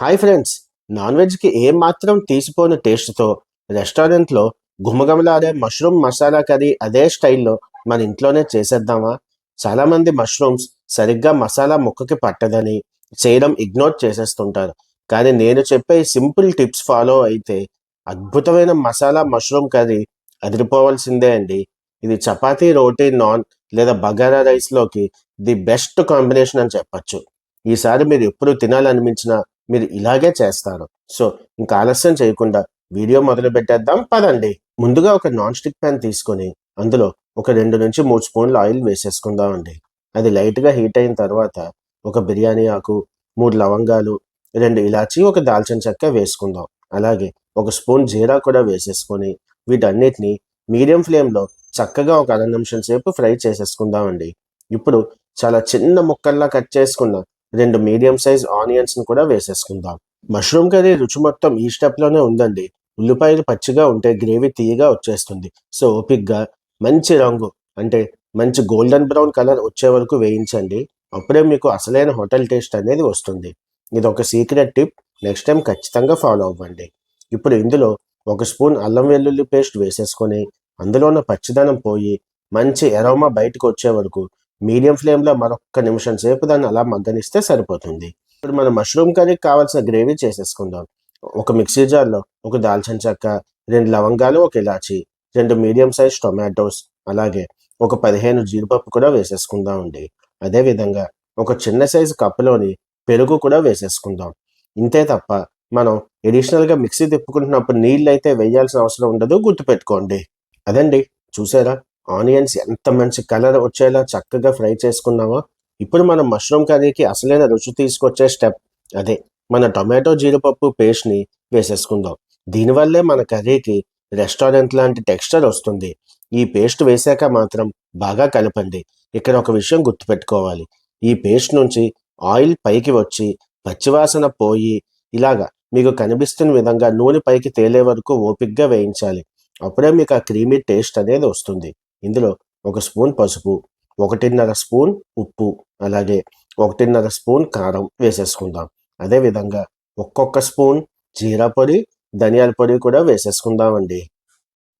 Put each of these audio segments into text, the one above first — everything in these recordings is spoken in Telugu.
హాయ్ ఫ్రెండ్స్ నాన్ వెజ్కి ఏ మాత్రం తీసిపోని టేస్ట్తో రెస్టారెంట్లో గుమగమలాడే మష్రూమ్ మసాలా కర్రీ అదే స్టైల్లో మన ఇంట్లోనే చేసేద్దామా? చాలామంది మష్రూమ్స్ సరిగ్గా మసాలా ముక్కకి పట్టదని చేయడం ఇగ్నోర్ చేసేస్తుంటారు. కానీ నేను చెప్పే సింపుల్ టిప్స్ ఫాలో అయితే అద్భుతమైన మసాలా మష్రూమ్ కర్రీ అదిరిపోవాల్సిందే అండి. ఇది చపాతీ రోటీ నాన్ లేదా బగారా రైస్లోకి ది బెస్ట్ కాంబినేషన్ అని చెప్పచ్చు. ఈసారి మీరు ఎప్పుడు తినాలనిపించినా మీరు ఇలాగే చేస్తారు సో ఇంకా ఆలస్యం చేయకుండా వీడియో మొదలు పెట్టేద్దాం. పదండి. ముందుగా ఒక నాన్ స్టిక్ ప్యాన్ తీసుకొని అందులో ఒక రెండు నుంచి మూడు స్పూన్ల ఆయిల్ వేసేసుకుందాం అండి. అది లైట్గా హీట్ అయిన తర్వాత ఒక బిర్యానీ ఆకు మూడు లవంగాలు రెండు ఇలాచి ఒక దాల్చిన చెక్క వేసుకుందాం. అలాగే ఒక స్పూన్ జీరా కూడా వేసేసుకొని వీటన్నిటిని మీడియం ఫ్లేమ్లో చక్కగా ఒక అర నిమిషం సేపు ఫ్రై చేసేసుకుందామండి ఇప్పుడు చాలా చిన్న ముక్కల్లా కట్ చేసుకున్న రెండు మీడియం సైజ్ ఆనియన్స్ని కూడా వేసేసుకుందాం. మష్రూమ్ కర్రీ రుచి మొత్తం ఈ స్టెప్లోనే ఉందండి. ఉల్లిపాయలు పచ్చిగా ఉంటే గ్రేవీ తీయగా వచ్చేస్తుంది. సో ఓపిక్గా మంచి రంగు అంటే మంచి గోల్డెన్ బ్రౌన్ కలర్ వచ్చే వరకు వేయించండి. అప్పుడే మీకు అసలైన హోటల్ టేస్ట్ అనేది వస్తుంది. ఇది ఒక సీక్రెట్ టిప్ నెక్స్ట్ టైం ఖచ్చితంగా ఫాలో అవ్వండి. ఇప్పుడు ఇందులో ఒక స్పూన్ అల్లం వెల్లుల్లి పేస్ట్ వేసేసుకొని అందులో ఉన్న పచ్చిదనం పోయి మంచి ఎరోమా బయటకు వచ్చే వరకు మీడియం ఫ్లేమ్లో మరొక నిమిషం సేపు దాన్ని అలా మగ్గనిస్తే సరిపోతుంది. ఇప్పుడు మనం మష్రూమ్ కర్రీకి కావాల్సిన గ్రేవీ చేసేసుకుందాం. ఒక మిక్సీ జార్లో ఒక దాల్చిన చెక్క రెండు లవంగాలు ఒక ఇలాచి రెండు మీడియం సైజ్ టొమాటోస్ అలాగే ఒక పదిహేను జీడిపప్పు కూడా వేసేసుకుందాం అండి అదేవిధంగా ఒక చిన్న సైజు కప్పులోని పెరుగు కూడా వేసేసుకుందాం. ఇంతే తప్ప మనం ఎడిషనల్గా మిక్సీ తిప్పుకుంటున్నప్పుడు నీళ్ళు అయితే వేయాల్సిన అవసరం ఉండదు గుర్తుపెట్టుకోండి. అదండి. చూసారా? ఆనియన్స్ ఎంత మంచి కలర్ వచ్చేలా చక్కగా ఫ్రై చేసుకున్నామో. ఇప్పుడు మనం మష్రూమ్ కర్రీకి అసలైన రుచి తీసుకొచ్చే స్టెప్ అదే. మన టొమాటో జీడిపప్పు పేస్ట్ని వేసేసుకుందాం. దీనివల్లే మన కర్రీకి రెస్టారెంట్ లాంటి టెక్స్చర్ వస్తుంది. ఈ పేస్ట్ వేసాక మాత్రం బాగా కలపండి. ఇక్కడ ఒక విషయం గుర్తుపెట్టుకోవాలి. ఈ పేస్ట్ నుంచి ఆయిల్ పైకి వచ్చి పచ్చివాసన పోయి ఇలాగా మీకు కనిపిస్తున్న విధంగా నూనె పైకి తేలే వరకు ఓపిక్గా వేయించాలి. అప్పుడే మీకు ఆ క్రీమీ టేస్ట్ అనేది వస్తుంది. ఇందులో ఒక స్పూన్ పసుపు ఒకటిన్నర స్పూన్ ఉప్పు అలాగే ఒకటిన్నర స్పూన్ కారం వేసేసుకుందాం. అదేవిధంగా ఒక్కొక్క స్పూన్ జీరా పొడి ధనియాల పొడి కూడా వేసేసుకుందామండి.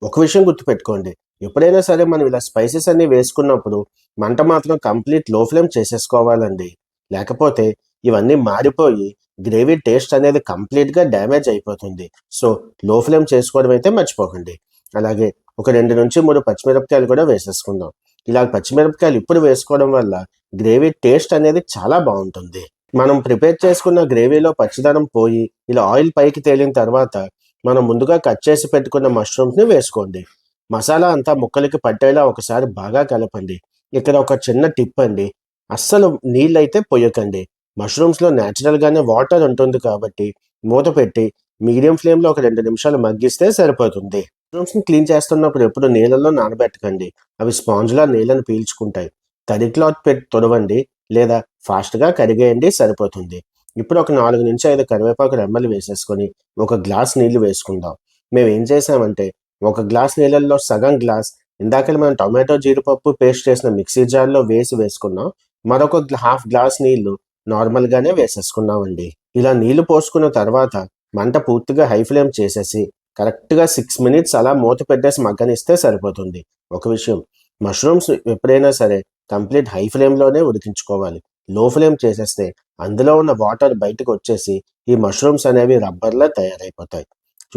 ఒక విషయం గుర్తుపెట్టుకోండి ఎప్పుడైనా సరే మనం ఇలా స్పైసెస్ అన్ని వేసుకున్నప్పుడు మంట మాత్రం కంప్లీట్లో ఫ్లేమ్ చేసేసుకోవాలండి. లేకపోతే ఇవన్నీ మారిపోయి గ్రేవీ టేస్ట్ అనేది కంప్లీట్గా డ్యామేజ్ అయిపోతుంది. సో లో ఫ్లేమ్ చేసుకోవడం అయితే మర్చిపోకండి. అలాగే ఒక రెండు నుంచి మూడు పచ్చిమిరపకాయలు కూడా వేసేసుకుందాం. ఇలా పచ్చిమిరపకాయలు ఇప్పుడు వేసుకోవడం వల్ల గ్రేవీ టేస్ట్ అనేది చాలా బాగుంటుంది. మనం ప్రిపేర్ చేసుకున్న గ్రేవీలో పచ్చిదనం పోయి ఇలా ఆయిల్ పైకి తేలిన తర్వాత మనం ముందుగా కట్ చేసి పెట్టుకున్న మష్రూమ్స్ని వేసుకోండి. మసాలా అంతా ముక్కలకి పట్టేలా ఒకసారి బాగా కలపండి. ఇక్కడ ఒక చిన్న టిప్ అండి. అస్సలు నీళ్ళు అయితే పొయ్యకండి. మష్రూమ్స్లో న్యాచురల్గానే వాటర్ ఉంటుంది కాబట్టి మూత పెట్టి మీడియం ఫ్లేమ్లో ఒక రెండు నిమిషాలు మగ్గిస్తే సరిపోతుంది. బెడ్రూమ్స్ని క్లీన్ చేస్తున్నప్పుడు ఎప్పుడు నీళ్ళల్లో నానబెట్టకండి. అవి స్పాంజ్లా నీళ్ళని పీల్చుకుంటాయి. తడి క్లాత్ పెట్టి తొడవండి లేదా ఫాస్ట్గా కరిగేయండి సరిపోతుంది. ఇప్పుడు ఒక నాలుగు నుంచి ఐదు కరివేపాకు రెమ్మలు వేసేసుకొని ఒక గ్లాస్ నీళ్ళు వేసుకుందాం. మేము ఏం చేసామంటే ఒక గ్లాస్ నీళ్ళల్లో సగం గ్లాస్ ఇందాక మనం టొమాటో జీడిపప్పు పేస్ట్ చేసిన మిక్సీ జార్లో వేసి వేసుకున్నాం. మరొక హాఫ్ గ్లాస్ నీళ్ళు నార్మల్గానే వేసేసుకున్నామండి. ఇలా నీళ్ళు పోసుకున్న తర్వాత మంట పూర్తిగా హై ఫ్లేమ్ చేసేసి కరెక్ట్గా సిక్స్ మినిట్స్ అలా మూత పెట్టేసి మగ్గనిస్తే సరిపోతుంది. ఒక విషయం మష్రూమ్స్ ఎప్పుడైనా సరే కంప్లీట్ హై ఫ్లేమ్లోనే ఉడికించుకోవాలి. లో ఫ్లేమ్ చేసేస్తే అందులో ఉన్న వాటర్ బయటకు వచ్చేసి ఈ మష్రూమ్స్ అనేవి రబ్బర్లా తయారైపోతాయి.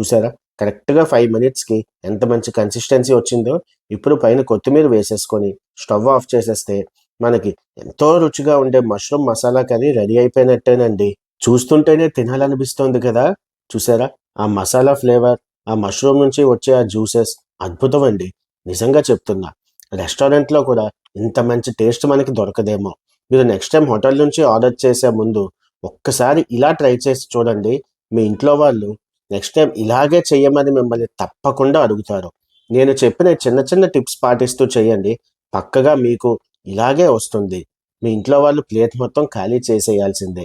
చూసారా? కరెక్ట్గా ఫైవ్ మినిట్స్కి ఎంత మంచి కన్సిస్టెన్సీ వచ్చిందో. ఇప్పుడు పైన కొత్తిమీర వేసేసుకొని స్టవ్ ఆఫ్ చేసేస్తే మనకి ఎంతో రుచిగా ఉండే మష్రూమ్ మసాలా కర్రీ రెడీ అయిపోయినట్టేనండి. చూస్తుంటేనే తినాలనిపిస్తోంది కదా. చూసారా? ఆ మసాలా ఫ్లేవర్ ఆ మష్రూమ్ నుంచి వచ్చే ఆ జ్యూసెస్ అద్భుతం అండి నిజంగా చెప్తున్నా. రెస్టారెంట్లో కూడా ఇంత మంచి టేస్ట్ మనకి దొరకదేమో. మీరు నెక్స్ట్ టైం హోటల్ నుంచి ఆర్డర్ చేసే ముందు ఒక్కసారి ఇలా ట్రై చేసి చూడండి. మీ ఇంట్లో వాళ్ళు నెక్స్ట్ టైం ఇలాగే చెయ్యమని మిమ్మల్ని తప్పకుండా అడుగుతారు. నేను చెప్పిన చిన్న చిన్న టిప్స్ పాటిస్తూ చేయండి. పక్కగా మీకు ఇలాగే వస్తుంది. మీ ఇంట్లో వాళ్ళు ప్లేట్ మొత్తం ఖాళీ చేసేయాల్సిందే.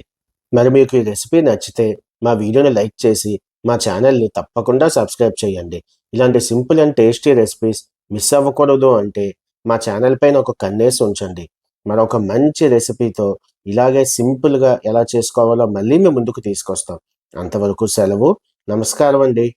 మరి మీకు ఈ రెసిపీ నచ్చితే మా వీడియోని లైక్ చేసి మా ఛానల్ని తప్పకుండా సబ్స్క్రైబ్ చేయండి. ఇలాంటి simple and tasty recipes miss అవ్వకూడదు అంటే మా ఛానల్ పైన ఒక కన్నేసి ఉంచండి. మరొక మంచి రెసిపీతో ఇలాగే సింపుల్గా ఎలా చేసుకోవాలో మళ్ళీ మేము ముందుకు తీసుకొస్తాం. అంతవరకు సెలవు నమస్కారం అండి.